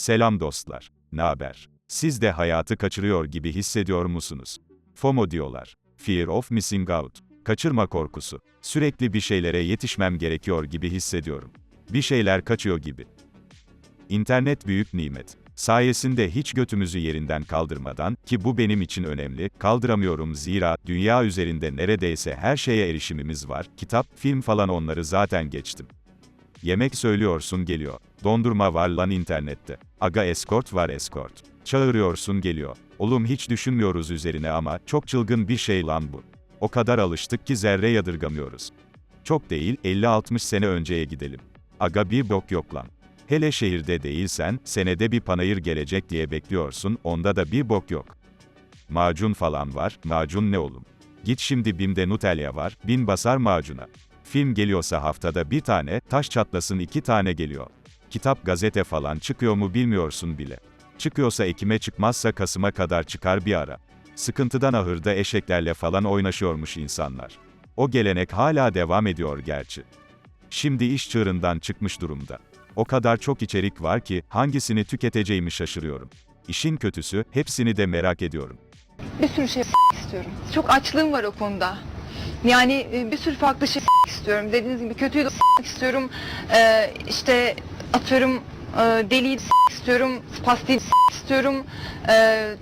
Selam dostlar. Ne haber? Siz de hayatı kaçırıyor gibi hissediyor musunuz? FOMO diyorlar. Fear of missing out. Kaçırma korkusu. Sürekli bir şeylere yetişmem gerekiyor gibi hissediyorum. Bir şeyler kaçıyor gibi. İnternet büyük nimet. Sayesinde hiç götümüzü yerinden kaldırmadan, ki bu benim için önemli, kaldıramıyorum zira, dünya üzerinde neredeyse her şeye erişimimiz var, kitap, film falan onları zaten geçtim. Yemek söylüyorsun geliyor. Dondurma var lan internette. Aga escort var escort. Çağırıyorsun geliyor. Oğlum hiç düşünmüyoruz üzerine ama, çok çılgın bir şey lan bu. O kadar alıştık ki zerre yadırgamıyoruz. Çok değil, 50-60 sene önceye gidelim. Aga bir bok yok lan. Hele şehirde değilsen, senede bir panayır gelecek diye bekliyorsun, onda da bir bok yok. Macun falan var, macun ne oğlum? Git şimdi BİM'de Nutella var, bin basar macuna. Film geliyorsa haftada bir tane, taş çatlasın iki tane geliyor. Kitap gazete falan çıkıyor mu bilmiyorsun bile. Çıkıyorsa Ekim'e çıkmazsa Kasım'a kadar çıkar bir ara. Sıkıntıdan ahırda eşeklerle falan oynaşıyormuş insanlar. O gelenek hala devam ediyor gerçi. Şimdi iş çığırından çıkmış durumda. O kadar çok içerik var ki, hangisini tüketeceğimi şaşırıyorum. İşin kötüsü, hepsini de merak ediyorum. bir sürü şey istiyorum. Çok açlığım var o konuda. Yani e, bir sürü farklı şey istiyorum. Dediğiniz gibi kötüyü de istiyorum. Ee, işte atıyorum e, deliyi de istiyorum. Spastiği de istiyorum. Ee,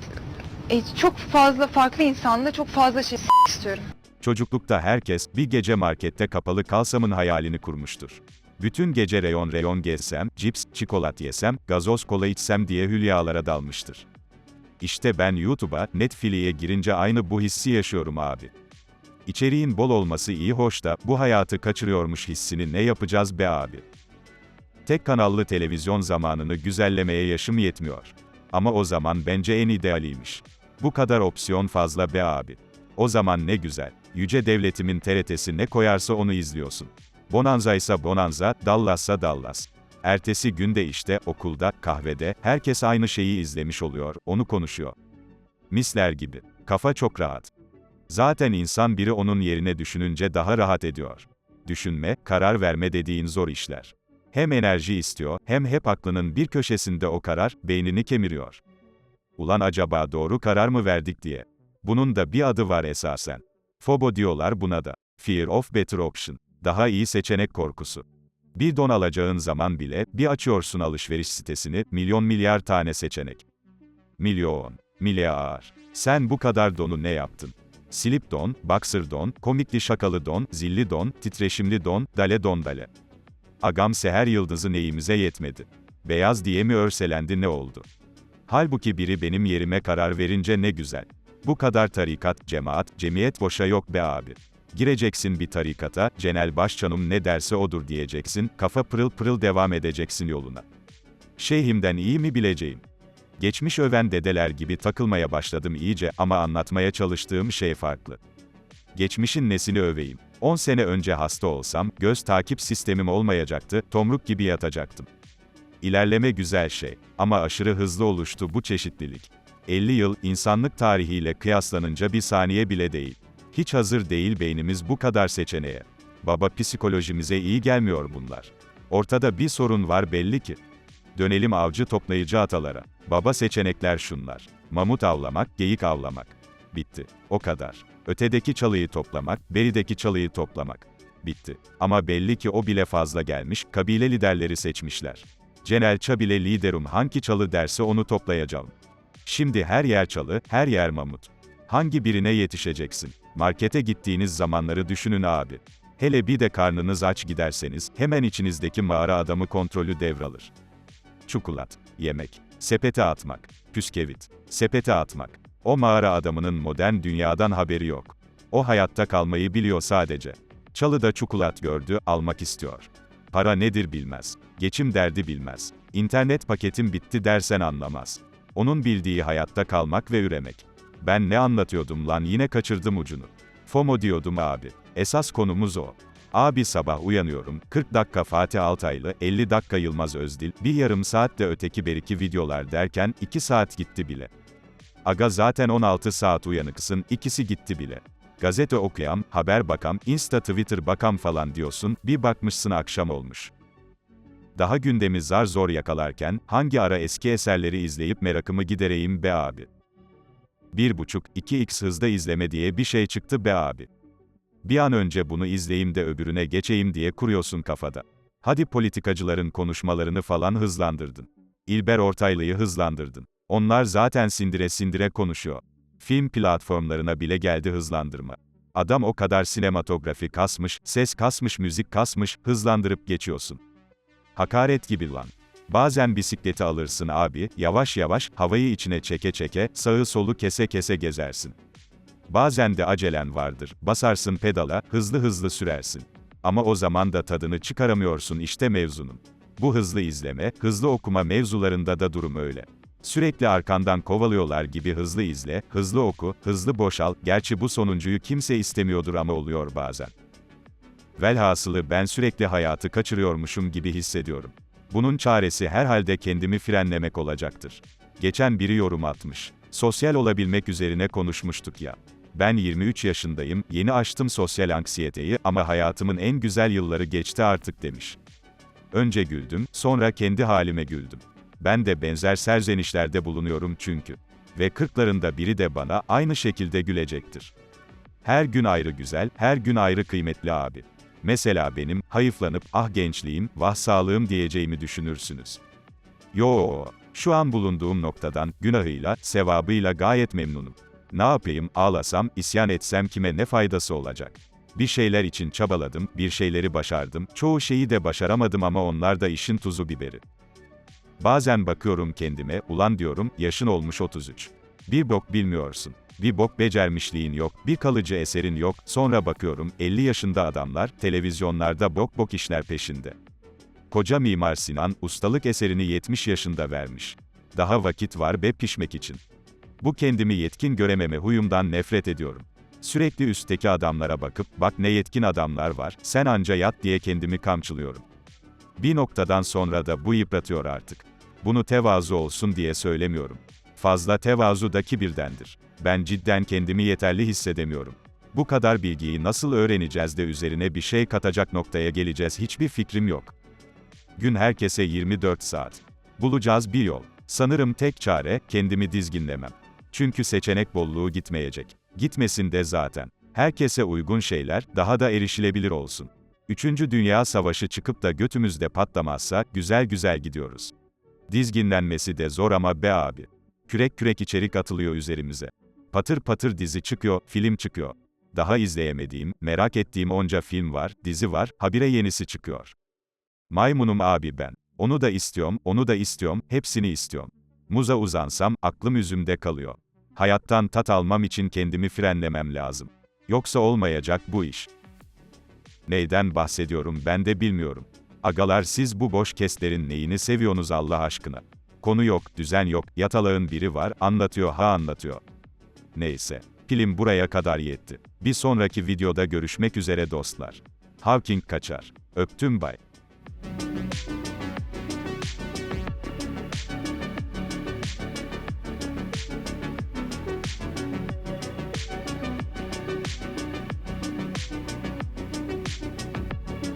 e, çok fazla farklı insanla çok fazla şey istiyorum. Çocuklukta herkes, bir gece markette kapalı kalsamın hayalini kurmuştur. Bütün gece reyon reyon gezsem, cips, çikolat yesem, gazoz kola içsem diye hülyalara dalmıştır. İşte ben YouTube'a, Netflix'e girince aynı bu hissi yaşıyorum abi. İçeriğin bol olması iyi hoş da, bu hayatı kaçırıyormuş hissini ne yapacağız be abi? Tek kanallı televizyon zamanını güzellemeye yaşım yetmiyor. Ama o zaman bence en idealiymiş. Bu kadar opsiyon fazla be abi. O zaman ne güzel. Yüce devletimin TRT'si ne koyarsa onu izliyorsun. Bonanza ise Bonanza, Dallas'sa Dallas. Ertesi günde işte, okulda, kahvede, herkes aynı şeyi izlemiş oluyor, onu konuşuyor. Misler gibi. Kafa çok rahat. Zaten insan biri onun yerine düşününce daha rahat ediyor. Düşünme, karar verme dediğin zor işler. Hem enerji istiyor, hem hep aklının bir köşesinde o karar, beynini kemiriyor. Ulan acaba doğru karar mı verdik diye. Bunun da bir adı var esasen. FOBO diyorlar buna da. Fear of Better Option. Daha iyi seçenek korkusu. Bir don alacağın zaman bile, bir açıyorsun alışveriş sitesini, milyon milyar tane seçenek. Milyon. Milyar. Sen bu kadar donu ne yaptın? Slip don, boxer don, komikli şakalı don, zilli don, titreşimli don, dale don dale. Agam seher yıldızı neyimize yetmedi. Beyaz diye mi örselendi ne oldu? Halbuki biri benim yerime karar verince ne güzel. Bu kadar tarikat, cemaat, cemiyet boşa yok be abi. Gireceksin bir tarikata, Cenel Başcanım ne derse odur diyeceksin, kafa pırıl pırıl devam edeceksin yoluna. Şeyhimden iyi mi bileceğim? Geçmiş öven dedeler gibi takılmaya başladım iyice ama anlatmaya çalıştığım şey farklı. Geçmişin nesini öveyim? 10 sene önce hasta olsam, göz takip sistemim olmayacaktı, tomruk gibi yatacaktım. İlerleme güzel şey. Ama aşırı hızlı oluştu bu çeşitlilik. 50 yıl, insanlık tarihiyle kıyaslanınca bir saniye bile değil. Hiç hazır değil beynimiz bu kadar seçeneğe. Baba psikolojimize iyi gelmiyor bunlar. Ortada bir sorun var belli ki. Dönelim avcı toplayıcı atalara. Baba seçenekler şunlar. Mamut avlamak, geyik avlamak. Bitti. O kadar. Ötedeki çalıyı toplamak, berideki çalıyı toplamak. Bitti. Ama belli ki o bile fazla gelmiş, kabile liderleri seçmişler. Cenel Çabile liderum hangi çalı derse onu toplayacağım. Şimdi her yer çalı, her yer mamut. Hangi birine yetişeceksin? Markete gittiğiniz zamanları düşünün abi. Hele bir de karnınız aç giderseniz, hemen içinizdeki mağara adamı kontrolü devralır. Çikolat, yemek, sepete atmak, püskevit, sepete atmak. O mağara adamının modern dünyadan haberi yok. O hayatta kalmayı biliyor sadece. Çalıda çikolat gördü, almak istiyor. Para nedir bilmez. Geçim derdi bilmez. İnternet paketim bitti dersen anlamaz. Onun bildiği hayatta kalmak ve üremek. Ben ne anlatıyordum lan yine kaçırdım ucunu. FOMO diyordum abi. Esas konumuz o. Abi sabah uyanıyorum, 40 dakika Fatih Altaylı, 50 dakika Yılmaz Özdil, bir yarım saat de öteki beriki videolar derken 2 saat gitti bile. Aga zaten 16 saat uyanıksın, ikisi gitti bile. Gazete okuyam, haber bakam, insta twitter bakam falan diyorsun, bir bakmışsın akşam olmuş. Daha gündemi zar zor yakalarken, hangi ara eski eserleri izleyip merakımı gidereyim be abi. 1.5-2x hızda izleme diye bir şey çıktı be abi. Bir an önce bunu izleyeyim de öbürüne geçeyim diye kuruyorsun kafada. Hadi politikacıların konuşmalarını falan hızlandırdın. İlber Ortaylı'yı hızlandırdın. Onlar zaten sindire sindire konuşuyor. Film platformlarına bile geldi hızlandırma. Adam o kadar sinematografi kasmış, ses kasmış, müzik kasmış, hızlandırıp geçiyorsun. Hakaret gibi lan. Bazen bisikleti alırsın abi, yavaş yavaş, havayı içine çeke çeke, sağı solu kese kese gezersin. Bazen de acelen vardır, basarsın pedala, hızlı hızlı sürersin. Ama o zaman da tadını çıkaramıyorsun işte mevzunun. Bu hızlı izleme, hızlı okuma mevzularında da durum öyle. Sürekli arkandan kovalıyorlar gibi hızlı izle, hızlı oku, hızlı boşal, gerçi bu sonuncuyu kimse istemiyordur ama oluyor bazen. Velhasılı ben sürekli hayatı kaçırıyormuşum gibi hissediyorum. Bunun çaresi herhalde kendimi frenlemek olacaktır. Geçen biri yorum atmış. Sosyal olabilmek üzerine konuşmuştuk ya. Ben 23 yaşındayım, yeni aştım sosyal anksiyeteyi ama hayatımın en güzel yılları geçti artık demiş. Önce güldüm, sonra kendi halime güldüm. Ben de benzer serzenişlerde bulunuyorum çünkü. Ve kırklarında biri de bana aynı şekilde gülecektir. Her gün ayrı güzel, her gün ayrı kıymetli abi. Mesela benim, hayıflanıp, ah gençliğim, vah sağlığım diyeceğimi düşünürsünüz. Yo, şu an bulunduğum noktadan, günahıyla, sevabıyla gayet memnunum. Ne yapayım, ağlasam, isyan etsem kime ne faydası olacak? Bir şeyler için çabaladım, bir şeyleri başardım, çoğu şeyi de başaramadım ama onlar da işin tuzu biberi. Bazen bakıyorum kendime, ulan diyorum, yaşın olmuş 33. Bir bok bilmiyorsun. Bir bok becermişliğin yok, bir kalıcı eserin yok, sonra bakıyorum, 50 yaşında adamlar, televizyonlarda bok bok işler peşinde. Koca Mimar Sinan, ustalık eserini 70 yaşında vermiş. Daha vakit var be pişmek için. Bu kendimi yetkin görememe huyumdan nefret ediyorum. Sürekli üstteki adamlara bakıp, bak ne yetkin adamlar var, sen anca yat diye kendimi kamçılıyorum. Bir noktadan sonra da bu yıpratıyor artık. Bunu tevazu olsun diye söylemiyorum. Fazla tevazu da kibirdendir. Ben cidden kendimi yeterli hissedemiyorum. Bu kadar bilgiyi nasıl öğreneceğiz de üzerine bir şey katacak noktaya geleceğiz hiçbir fikrim yok. Gün herkese 24 saat. Bulacağız bir yol. Sanırım tek çare, kendimi dizginlemem. Çünkü seçenek bolluğu gitmeyecek. Gitmesin de zaten. Herkese uygun şeyler, daha da erişilebilir olsun. Üçüncü Dünya Savaşı çıkıp da götümüzde patlamazsa, güzel güzel gidiyoruz. Dizginlenmesi de zor ama be abi. Kürek kürek içerik atılıyor üzerimize. Patır patır dizi çıkıyor, film çıkıyor. Daha izleyemediğim, merak ettiğim onca film var, dizi var, habire yenisi çıkıyor. Maymunum abi ben. Onu da istiyorum, onu da istiyorum, hepsini istiyorum. Muza uzansam, aklım üzümde kalıyor. Hayattan tat almam için kendimi frenlemem lazım. Yoksa olmayacak bu iş. Neyden bahsediyorum ben de bilmiyorum. Agalar siz bu boş keslerin neyini seviyorsunuz Allah aşkına? Konu yok, düzen yok, yatalağın biri var, anlatıyor ha anlatıyor. Neyse, pilim buraya kadar yetti. Bir sonraki videoda görüşmek üzere dostlar. Hawking kaçar. Öptüm bay.